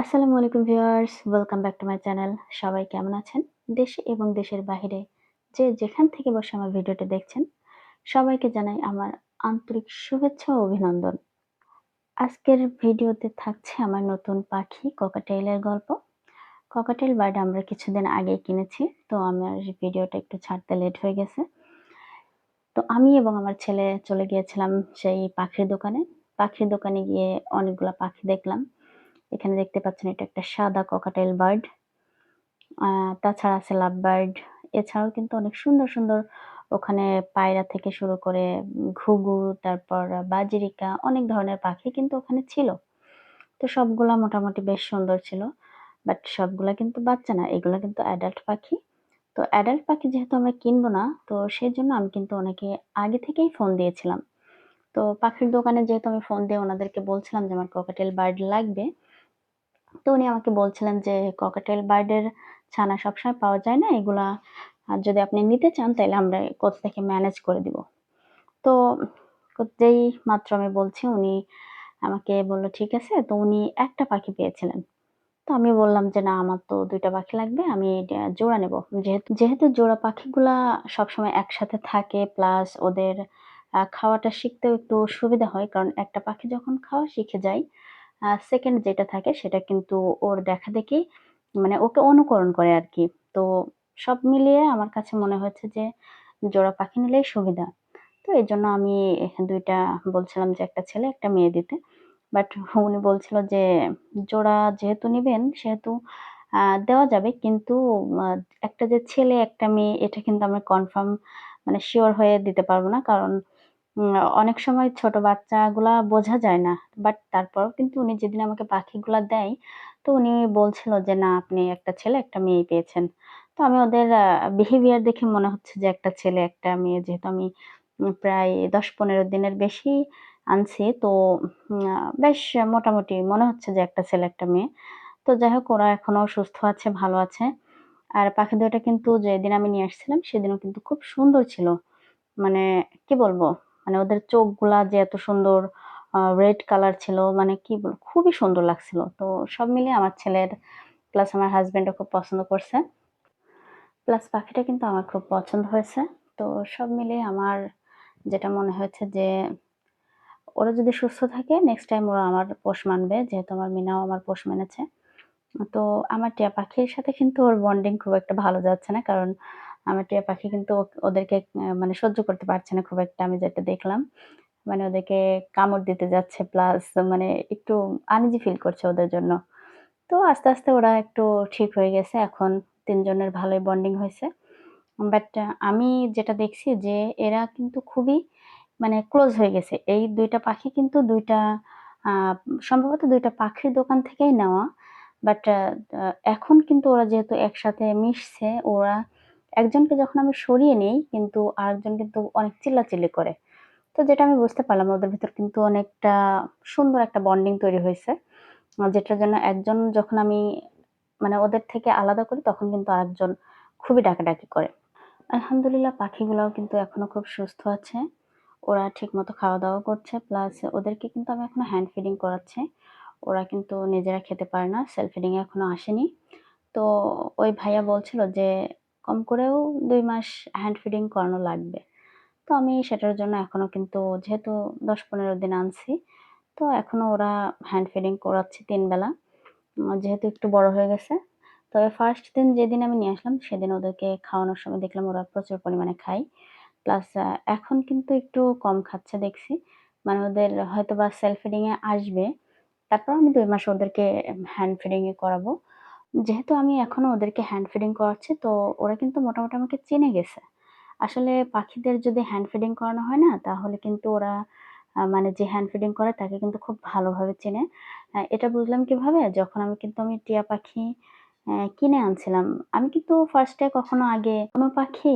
আসসালামু আলাইকুম viewers, welcome back to my channel. সবাই কেমন আছেন? দেশে এবং দেশের বাইরে যে যেখান থেকে বসে আমার ভিডিওটা দেখছেন, সবাইকে জানাই আমার আন্তরিক শুভেচ্ছা ও অভিনন্দন। আজকের ভিডিওতে থাকছে আমার নতুন পাখি ককাটেইলের গল্প। ককাটেল বার্ড আমরা কিছুদিন আগে কিনেছি, তো আমার ভিডিওটা একটু ছাড়তে লেট হয়ে গেছে। তো আমি এবং আমার ছেলে চলে গিয়েছিলাম সেই পাখির দোকানে। পাখির দোকানে গিয়ে অনেকগুলো পাখি দেখলাম। এখানে দেখতে পাচ্ছেন এটা একটা সাদা ককাটেল বার্ড তাছাড়া আছে লাভ বার্ড এছাড়াও কিন্তু অনেক সুন্দর সুন্দর ওখানে পায়রা থেকে শুরু করে ঘুঘু, তারপর বাজিরিকা, অনেক ধরনের পাখি কিন্তু ওখানে ছিল। তো সবগুলা মোটামুটি বেশ সুন্দর ছিল বাট সবগুলা কিন্তু বাচ্চা না, এগুলো কিন্তু অ্যাডাল্ট পাখি। তো অ্যাডাল্ট পাখি যেহেতু আমরা কিনবো না, তো সেই জন্য আমি কিন্তু ওনাকে আগে থেকেই ফোন দিয়েছিলাম। তো পাখির দোকানে যেহেতু আমি ফোন দিয়ে ওনাদেরকে বলছিলাম যে আমার ককাটেল বার্ড লাগবে তো উনি আমাকে বলছিলেন যে ককাটেল বার্ডের ছানা সবসময় পাওয়া যায় না, এগুলা যদি আপনি নিতে চান তাহলে আমরা কোথা থেকে ম্যানেজ করে দিব। তো যেই মাত্র আমি বলছি উনি আমাকে বলল, ঠিক আছে। তো উনি একটা পাখি পেয়েছিলেন। তো আমি বললাম যে, না, আমার তো দুইটা পাখি লাগবে, আমি জোড়া নেব। যেহেতু যেহেতু জোড়া পাখিগুলা সবসময় একসাথে থাকে প্লাস ওদের খাওয়াটা শিখতেও একটু সুবিধা হয়, কারণ একটা পাখি যখন খাওয়া শিখে যায় সেকেন্ড যেটা থাকে সেটা কিন্তু ওর দেখা দেখি মানে ওকে অনুকরণ করে আর কি। তো সব মিলিয়ে আমার কাছে মনে হয়েছে যে জোড়া পাখি নিলেই সুবিধা। তো এই জন্য আমি দুইটা বলছিলাম যে একটা ছেলে, একটা মেয়ে দিতে। বাট উনি বলছিল যে জোড়া যেহেতু নেবেন সেহেতু দেওয়া যাবে। কিন্তু একটা যে ছেলে, একটা মেয়ে, এটা কিন্তু আমরা কনফার্ম মানে শিওর হয়ে দিতে পারব না। কারণ অনেক সময় ছোট বাচ্চাগুলা বোঝা যায় না বাট তারপরেও কিন্তু উনি যেদিন আমাকে পাখিগুলা দেয়, তো উনি বলছিল যে, না, আপনি একটা ছেলে, একটা মেয়ে পেয়েছেন। তো আমি ওদের বিহেভিয়ার দেখে মনে হচ্ছে যে, একটা ছেলে, একটা মেয়ে, যেহেতু আমি প্রায় দশ পনেরো দিনের বেশি আনছি, তো বেশ মোটামুটি মনে হচ্ছে যে, একটা ছেলে, একটা মেয়ে। তো যাই হোক, ওরা এখনও সুস্থ আছে, ভালো আছে। আর পাখি দুটা কিন্তু যেদিন আমি নিয়ে আসছিলাম, সেদিনও কিন্তু খুব সুন্দর ছিল। মানে কি বলব? মানে ওদের চোখগুলা যে এত সুন্দর রেড কালার ছিল মানে কি বল, খুবই সুন্দর লাগছিল। তো সব মিলিয়ে আমার ছেলের প্লাস আমার হাজব্যান্ডও খুব পছন্দ করছে। প্লাস পাখিটা কিন্তু আমার খুব পছন্দ হয়েছে। তো সব মিলিয়ে আমার যেটা মনে হয়েছে যে, ওরা যদি সুস্থ থাকে নেক্সট টাইম ওরা আমার পোষ মানবে, যেহেতু আমার মিনাও আমার পোষ মেনেছে। তো আমার টিয়া পাখির সাথে কিন্তু ওর বন্ডিং খুব একটা ভালো যাচ্ছে না, কারণ আমার টিয়া পাখি কিন্তু ওদেরকে মানে সহ্য করতে পারছে না খুব একটা। আমি যেটা দেখলাম মানে ওদেরকে কামড় দিতে যাচ্ছে প্লাস মানে একটু আনিজি ফিল করছে ওদের জন্য। তো আস্তে আস্তে ওরা একটু ঠিক হয়ে গেছে, এখন তিনজনের ভালোই বন্ডিং হয়েছে। বাট আমি যেটা দেখছি যে এরা কিন্তু খুবই মানে ক্লোজ হয়ে গেছে। এই দুইটা পাখি কিন্তু দুইটা সম্ভবত দুইটা পাখির দোকান থেকেই নেওয়া। বাট এখন কিন্তু ওরা যেহেতু একসাথে মিশছে, ওরা একজনকে যখন আমি সরিয়ে নিই, কিন্তু আরেকজন কিন্তু অনেক চিল্লাচিল্লি করে। তো যেটা আমি বুঝতে পারলাম, ওদের ভিতর কিন্তু অনেকটা সুন্দর একটা বন্ডিং তৈরি হয়েছে। যেটার জন্য একজন যখন আমি মানে ওদের থেকে আলাদা করি, তখন কিন্তু আরেকজন খুবই ডাকাডাকি করে। আলহামদুলিল্লাহ, পাখিগুলোও কিন্তু এখনও খুব সুস্থ আছে। ওরা ঠিক মতো খাওয়া দাওয়া করছে প্লাস ওদেরকে কিন্তু আমি এখনও হ্যান্ড ফিডিং করাচ্ছি। ওরা কিন্তু নিজেরা খেতে পারে না সেলফ ফিডিং এখনও আসেনি। তো ওই ভাইয়া বলছিল যে কম করেও দুই মাস হ্যান্ড ফিডিং করানো লাগবে। তো আমি সেটার জন্য এখনও কিন্তু যেহেতু দশ পনেরো দিন আনছি, তো এখনও ওরা হ্যান্ড ফিডিং করাচ্ছি তিন বেলা। যেহেতু একটু বড় হয়ে গেছে, তবে ফার্স্ট দিন যেদিন আমি নিয়ে আসলাম সেদিন ওদেরকে খাওয়ানোর সময় দেখলাম ওরা প্রচুর পরিমাণে খায়। প্লাস এখন কিন্তু একটু কম খাচ্ছে দেখছি। মানে ওদের হয়তো বা সেলফ ফিডিংয়ে আসবে, তারপর আমি দুই মাস ওদেরকে হ্যান্ড ফিডিংয়ে করাবো। যেহেতু আমি এখনও ওদেরকে হ্যান্ড ফিডিং করাচ্ছি, তো ওরা কিন্তু মোটামুটি আমাকে চিনে গেছে। আসলে পাখিদের যদি হ্যান্ড ফিডিং করানো হয় না, তাহলে কিন্তু ওরা মানে যে হ্যান্ড ফিডিং করে তাকে কিন্তু খুব ভালোভাবে চেনে। এটা বুঝলাম কীভাবে? যখন আমি কিন্তু আমি টিয়া পাখি কিনে আনছিলাম, আমি কিন্তু ফার্স্টে কখনো আগে কোনো পাখি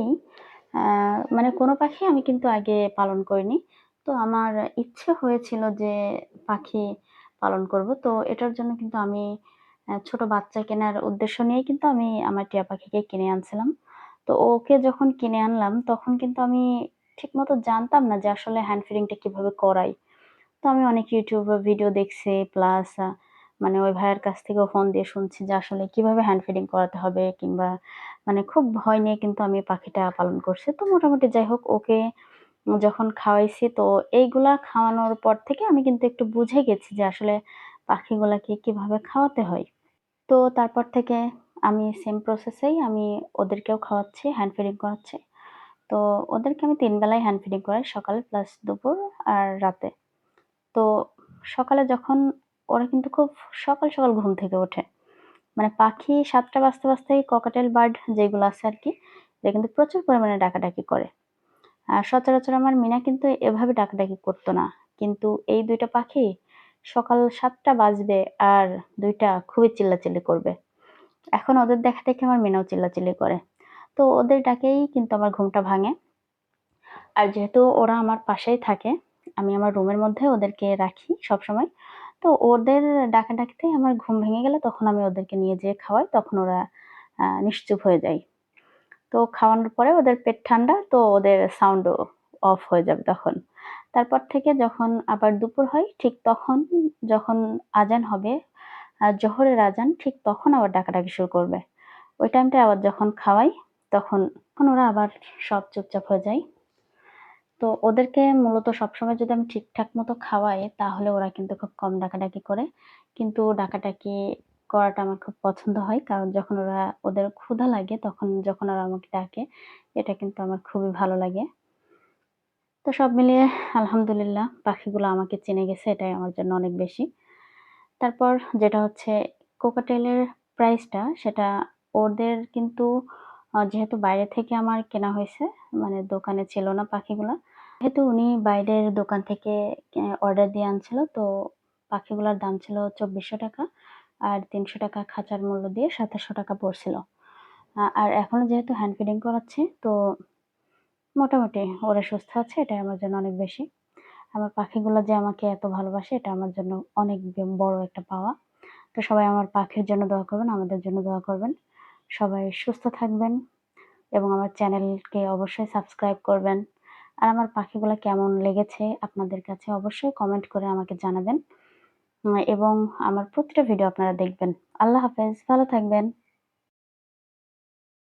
মানে কোনো পাখি আমি কিন্তু আগে পালন করিনি। তো আমার ইচ্ছে হয়েছিল যে পাখি পালন করব, তো এটার জন্য কিন্তু আমি ছোট বাচ্চা কেনার উদ্দেশ্য নিয়েই কিন্তু আমি আমার টিয়া পাখিকে কিনে আনছিলাম। তো ওকে যখন কিনে আনলাম, তখন কিন্তু আমি ঠিকমতো জানতাম না যে আসলে হ্যান্ড ফিডিংটা কীভাবে করাই। তো আমি অনেক ইউটিউবে ভিডিও দেখছি প্লাস মানে ওই ভাইয়ের কাছ থেকেও ফোন দিয়ে শুনছি যে আসলে কীভাবে হ্যান্ড ফিডিং করাতে হবে, কিংবা মানে খুব ভয় নিয়ে কিন্তু আমি পাখিটা পালন করছি। তো মোটামুটি যাই হোক, ওকে যখন খাওয়াইছি, তো এইগুলা খাওয়ানোর পর থেকে আমি কিন্তু একটু বুঝে গেছি যে আসলে পাখিগুলাকে কীভাবে খাওয়াতে হয়। তো তারপর থেকে আমি সেম প্রসেসেই আমি ওদেরকেও খাওয়াচ্ছি হ্যান্ড ফিডিং করাচ্ছি। তো ওদেরকে আমি তিন বেলায় হ্যান্ড ফিডিং করাই, সকালে প্লাস দুপুর আর রাতে। তো সকালে যখন ওরা কিন্তু খুব সকাল সকাল ঘুম থেকে ওঠে। মানে পাখি সাতটা বাজতে বাজতেই ককাটেল বার্ড যেগুলো আছে আর কি এটা কিন্তু প্রচুর পরিমাণে ডাকাডাকি করে। আর সচরাচর আমার মিনা কিন্তু এভাবে ডাকাডাকি করতো না। কিন্তু এই দুইটা পাখি সকাল সাতটা বাজবে আর দুইটা খুবই চিল্লাচিল্লি করবে। এখন ওদের দেখা দেখে আমার মিনাও চিল্লাচিল্লি করে। তো ওদের ডাকেই কিন্তু আমার ঘুমটা ভাঙে। আর যেহেতু ওরা আমার পাশেই থাকে, আমি আমার রুমের মধ্যে ওদেরকে রাখি সবসময়। তো ওদের ডাকাডাকিতেই আমার ঘুম ভেঙে গেলে তখন আমি ওদেরকে নিয়ে যেয়ে খাওয়াই, তখন ওরা নিশ্চুপ হয়ে যায়। তো খাওয়ানোর পরে ওদের পেট ঠান্ডা, তো ওদের সাউন্ডও অফ হয়ে যাবে তখন। তারপর থেকে যখন আবার দুপুর হয়, ঠিক তখন যখন আজান হবে জোহরের আজান, ঠিক তখন আবার ডাকাডাকি শুরু করবে। ওই টাইমটা আবার যখন খাওয়াই, তখন তখন ওরা আবার সব চুপচাপ হয়ে যায়। তো ওদেরকে মূলত সবসময় যদি আমি ঠিকঠাক মতো খাওয়াই, তাহলে ওরা কিন্তু খুব কম ডাকাডাকি করে। কিন্তু ডাকাডাকি করাটা আমার খুব পছন্দ হয়, কারণ যখন ওরা ওদের ক্ষুধা লাগে, তখন যখন ওরা আমাকে ডাকে, এটা কিন্তু আমার খুবই ভালো লাগে। তো সব মিলিয়ে আলহামদুলিল্লাহ পাখিগুলো আমাকে চিনে গেছে, এটাই আমার জন্য অনেক বেশি। তারপর যেটা হচ্ছে কোকাটেলের প্রাইসটা সেটা ওদের কিন্তু যেহেতু বাইরে থেকে আমার কেনা হয়েছে মানে দোকানে ছিল না পাখিগুলো, যেহেতু উনি বাইরের দোকান থেকে অর্ডার দিয়ে আনছিল, তো পাখিগুলোর দাম ছিল চব্বিশশো টাকা আর তিনশো টাকা খাঁচার মূল্য দিয়ে সাতাশশো টাকা পড়ছিল। আর এখনও যেহেতু হ্যান্ড ফিডিং করাচ্ছি, তো মোটামুটি ওরা সুস্থ আছে, এটাই আমার জন্য অনেক বেশি। আমার পাখিগুলো যে আমাকে এত ভালোবাসে, এটা আমার জন্য অনেক বড় একটা পাওয়া। তো সবাই আমার পাখির জন্য দোয়া করবেন, আমাদের জন্য দোয়া করবেন। সবাই সুস্থ থাকবেন এবং আমার চ্যানেলকে অবশ্যই সাবস্ক্রাইব করবেন। আর আমার পাখিগুলো কেমন লেগেছে আপনাদের কাছে অবশ্যই কমেন্ট করে আমাকে জানাবেন। এবং আমার প্রতিটা ভিডিও আপনারা দেখবেন। আল্লাহ হাফেজ, ভালো থাকবেন।